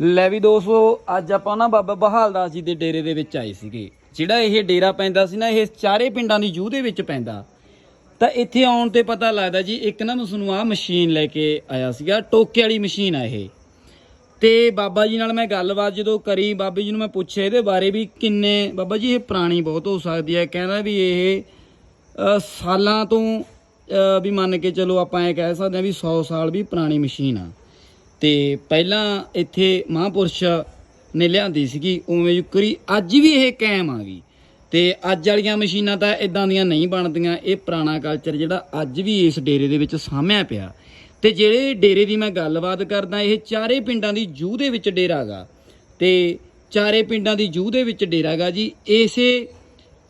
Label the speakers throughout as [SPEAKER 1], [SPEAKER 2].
[SPEAKER 1] ਲੈ ਵੀ ਦੋਸਤੋ, ਅੱਜ ਆਪਾਂ ਨਾ ਬਾਬਾ ਬਹਾਲਦਾਸ ਜੀ ਦੇ ਡੇਰੇ ਦੇ ਵਿੱਚ ਆਏ ਸੀਗੇ। ਜਿਹੜਾ ਇਹ ਡੇਰਾ ਪੈਂਦਾ ਸੀ ਨਾ, ਇਹ ਚਾਰੇ ਪਿੰਡਾਂ ਦੀ ਜੂਹ ਦੇ ਵਿੱਚ ਪੈਂਦਾ। ਤਾਂ ਇੱਥੇ ਆਉਣ ਤੇ ਪਤਾ ਲੱਗਦਾ ਜੀ, ਇੱਕ ਨਾ ਮੈਂ ਤੁਹਾਨੂੰ ਆਹ ਮਸ਼ੀਨ ਲੈ ਕੇ ਆਇਆ ਸੀਗਾ, ਟੋਕੇ ਵਾਲੀ ਮਸ਼ੀਨ ਆ ਇਹ। ਤੇ ਬਾਬਾ ਜੀ ਨਾਲ ਮੈਂ ਗੱਲਬਾਤ ਜਦੋਂ ਕਰੀ, ਬਾਬਾ ਜੀ ਨੂੰ ਮੈਂ ਪੁੱਛਿਆ ਇਹਦੇ ਬਾਰੇ ਵੀ ਕਿੰਨੇ, ਬਾਬਾ ਜੀ ਇਹ ਪੁਰਾਣੀ ਬਹੁਤ ਹੋ ਸਕਦੀ ਹੈ। ਕਹਿੰਦਾ ਵੀ ਇਹ ਸਾਲਾਂ ਤੋਂ ਵੀ ਮੰਨ ਕੇ ਚਲੋ ਆਪਾਂ ਇਹ ਕਹਿ ਸਕਦੇ ਹਾਂ ਵੀ 100 ਸਾਲ ਵੀ ਪੁਰਾਣੀ ਮਸ਼ੀਨ ਆ। ਤੇ ਪਹਿਲਾਂ ਇੱਥੇ ਮਹਾਂਪੁਰਸ਼ ਨੇ ਲਿਆਂਦੀ ਸੀਗੀ, ਉਵੇਂ ਯੁਕਰੀ ਅੱਜ ਵੀ ਇਹ ਕਾਇਮ ਆ ਗਈ। ਤੇ ਅੱਜ ਵਾਲੀਆਂ ਮਸ਼ੀਨਾਂ ਤਾਂ ਇਦਾਂ ਦੀਆਂ ਨਹੀਂ ਬਣਦੀਆਂ, ਇਹ ਪੁਰਾਣਾ ਕਲਚਰ ਜਿਹੜਾ ਅੱਜ ਵੀ ਇਸ ਡੇਰੇ ਦੇ ਵਿੱਚ ਸਾਹਮਿਆ ਪਿਆ। ਤੇ ਜਿਹੜੇ ਡੇਰੇ ਦੀ ਮੈਂ ਗੱਲਬਾਤ ਕਰਦਾ, ਇਹ ਚਾਰੇ ਪਿੰਡਾਂ ਦੀ ਜੂਹ ਦੇ ਵਿੱਚ ਡੇਰਾ ਗਾ। ਤੇ ਚਾਰੇ ਪਿੰਡਾਂ ਦੀ ਜੂਹ ਦੇ ਵਿੱਚ ਡੇਰਾ ਗਾ ਜੀ। ਇਸੇ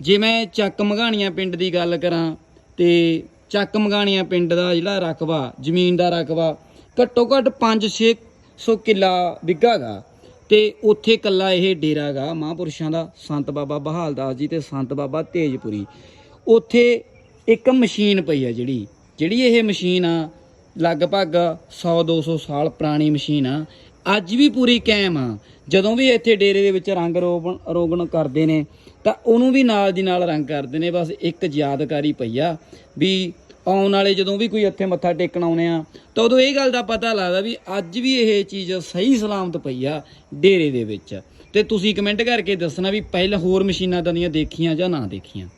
[SPEAKER 1] ਜੇ ਮੈਂ ਚੱਕ ਮਗਾਣੀਆਂ ਪਿੰਡ ਦੀ ਗੱਲ ਕਰਾਂ, ਤੇ ਚੱਕ ਮਗਾਣੀਆਂ ਪਿੰਡ ਦਾ ਜਿਹੜਾ ਰਕਬਾ, ਜ਼ਮੀਨ ਦਾ ਰਕਬਾ ਘੱਟੋ ਘੱਟ 5-600 ਕਿੱਲਾ ਵਿੱਗਾ ਗਾ ਤੇ ਉੱਥੇ ਕੱਲਾ ਇਹ ਡੇਰਾ ਗਾ, ਮਹਾਂਪੁਰਸ਼ਾਂ ਦਾ, ਸੰਤ ਬਾਬਾ ਬਹਾਲਦਾਸ ਜੀ ਤੇ ਸੰਤ ਬਾਬਾ ਤੇਜਪੁਰੀ। ਉੱਥੇ ਇੱਕ ਮਸ਼ੀਨ ਪਈ ਆ ਜਿਹੜੀ ਜਿਹੜੀ ਇਹ ਮਸ਼ੀਨ ਆ, ਲਗਭਗ 100-200 ਸਾਲ ਪੁਰਾਣੀ ਮਸ਼ੀਨ ਆ। ਅੱਜ ਵੀ ਪੂਰੀ ਕਾਇਮ ਆ। ਜਦੋਂ ਵੀ ਇੱਥੇ ਡੇਰੇ ਦੇ ਵਿੱਚ ਰੰਗ ਰੋਗਣ ਰੋਗਣ ਕਰਦੇ ਨੇ, ਤਾਂ ਉਹਨੂੰ ਵੀ ਨਾਲ ਦੀ ਨਾਲ ਰੰਗ ਕਰਦੇ ਨੇ। ਬਸ ਇੱਕ ਯਾਦਕਾਰੀ ਪਈ ਆ ਵੀ ਆਉਣ ਵਾਲੇ ਜਦੋਂ ਵੀ ਕੋਈ ਇੱਥੇ ਮੱਥਾ ਟੇਕਣ ਆਉਨੇ ਆ, ਤਾਂ ਉਦੋਂ ਇਹ ਗੱਲ ਦਾ ਪਤਾ ਲੱਗਦਾ ਵੀ ਅੱਜ ਵੀ ਇਹ ਚੀਜ਼ ਸਹੀ ਸਲਾਮਤ ਪਈ ਆ ਡੇਰੇ ਦੇ ਵਿੱਚ। ਤੇ ਤੁਸੀਂ ਕਮੈਂਟ ਕਰਕੇ ਦੱਸਣਾ ਵੀ ਪਹਿਲਾਂ ਹੋਰ ਮਸ਼ੀਨਾਂ ਤਾਂ ਦੀਆਂ ਦੇਖੀਆਂ ਜਾਂ ਨਾ ਦੇਖੀਆਂ।